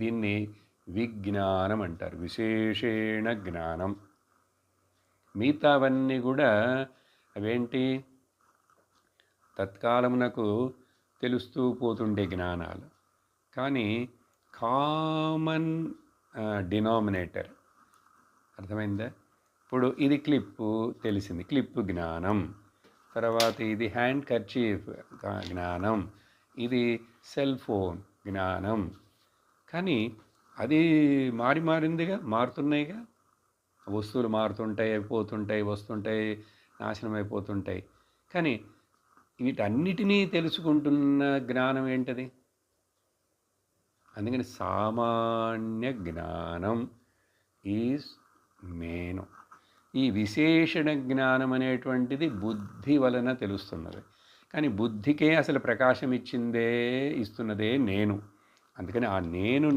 దీన్ని విజ్ఞానం అంటారు. విశేషేణ జ్ఞానం. మిగతావన్నీ కూడా అవేంటి? తత్కాలమునకు తెలుస్తూ పోతుండే జ్ఞానాలు. కానీ కామన్ డినామినేటర్. అర్థమైందా? ఇప్పుడు ఇది క్లిప్పు తెలిసింది. క్లిప్ జ్ఞానం. తర్వాత ఇది హ్యాండ్ కర్చీఫ్ జ్ఞానం. ఇది సెల్ ఫోన్ జ్ఞానం. కానీ అది మారి మారిందిగా మారుతున్నాయిగా. వస్తువులు మారుతుంటాయి అయిపోతుంటాయి వస్తుంటాయి నాశనం అయిపోతుంటాయి. కానీ వీటన్నిటినీ తెలుసుకుంటున్న జ్ఞానం ఏంటది? అందుకని సామాన్య జ్ఞానం ఈజ్ మేను. ఈ విశేషణ జ్ఞానం అనేటువంటిది బుద్ధి వలన తెలుస్తున్నది. కానీ బుద్ధికే అసలు ప్రకాశం ఇచ్చిందే ఇస్తున్నదే నేను. అందుకని ఆ నేను